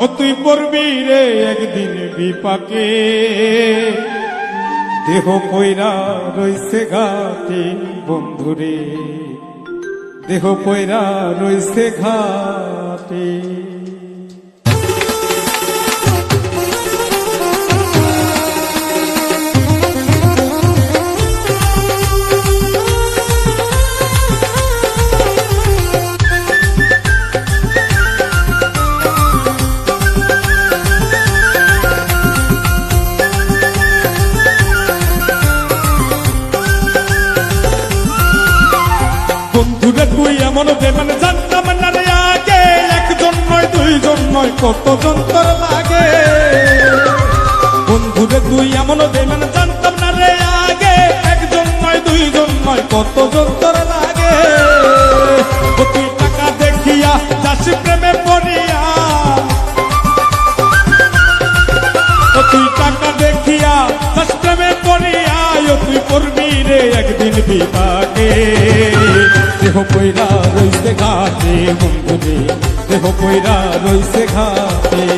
ও তুই পড়বি রে একদিন বিপাকে। দেহ কইরা রইছে ঘাটে, বন্ধুরে। দেহ কইরা রইছে ঘাটে। বন্ধুরে তুই এমন বেমান জানতাম না রে আগে। একজন নয়, দুইজন নয়, কতজন তোর লাগে বন্ধুরে তুই এমন বেমান জানতাম না রে আগে। একজন নয়, দুইজন নয়, কতজন তোর লাগে তুই টাকা দেখিয়া যাস প্রেমে পড়িয়া। তুই টাকা দেখিয়া যাস প্রেমে পড়িয়া। তুই করবি রে একদিন বিপাকে। দেহ কইরা রইছে ঘাটে মন্দিরে দেহ কইরা রইছে ঘাটে।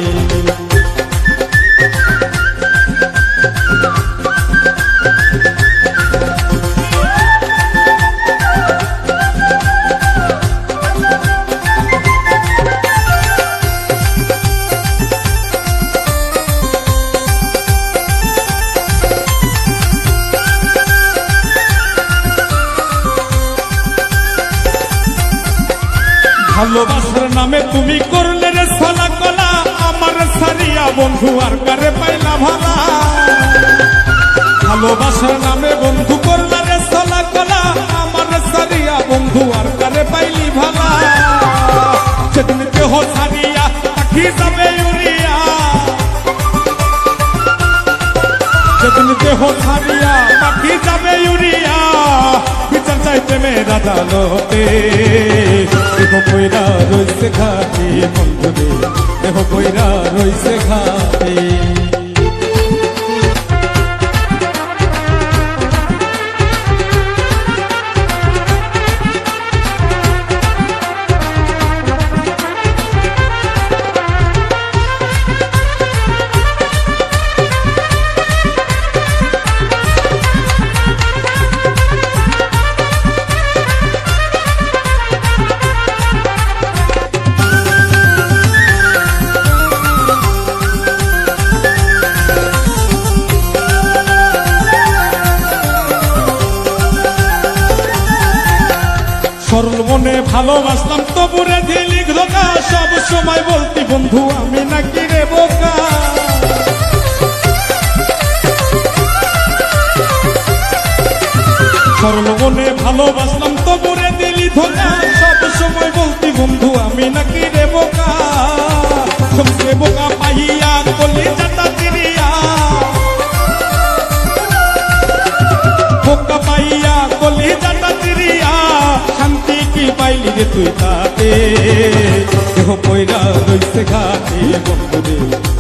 ভালোবাসার নামে তুমি করলে রে সালা কলা। আমার সারিয়া বন্ধু আর কারে পাইলা ভালা? ভালোবাসার নামে বন্ধু করলে রে সালা কলা। আমার সারিয়া বন্ধু আর কারে পাইলি ভালা? সেদিন দেহ সারিয়া পাখি যাবে উড়িয়া। সেদিন দেহ সারিয়া জালোতে দেহ কইরা রইছে ঘাটে বন্ধুরে দেহ কইরা রইছে ঘাটে সরল মনে ভালোবাসলাম তবুরে দিলি ধোকা সব সময় বলতি, বন্ধু, আমি নাকি রে বোকা? সরল মনে ভালোবাসলাম তবুরে দিলি ধোকা সব সময় বলতি, বন্ধু, আমি নাকি পাইলি রে তুই তাতে দেহ পয়রা রইছে ঘাটে, বন্ধুরে।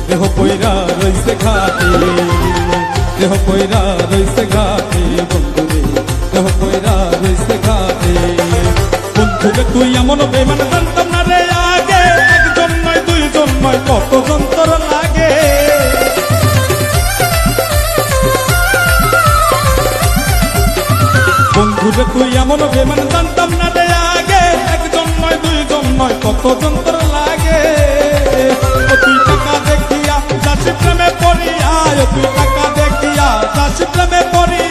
দেহ পয়রা রইছে ঘাটে। দেহ পয়রা রইছে ঘাটে, বন্ধুরে। দেহ পয়রা রইছে ঘাটে। বন্ধুরে, তুই এমন বেমান জানতাম কোনো বেমান জানতাম না রে আগে একজন নয় দুইজন নয়, কত যন্ত্র লাগে। তুই টাকা দেখিয়া চাষি প্রেমে পড়িয়া তুই টাকা দেখিয়া চাষি প্রেমে পড়িয়া।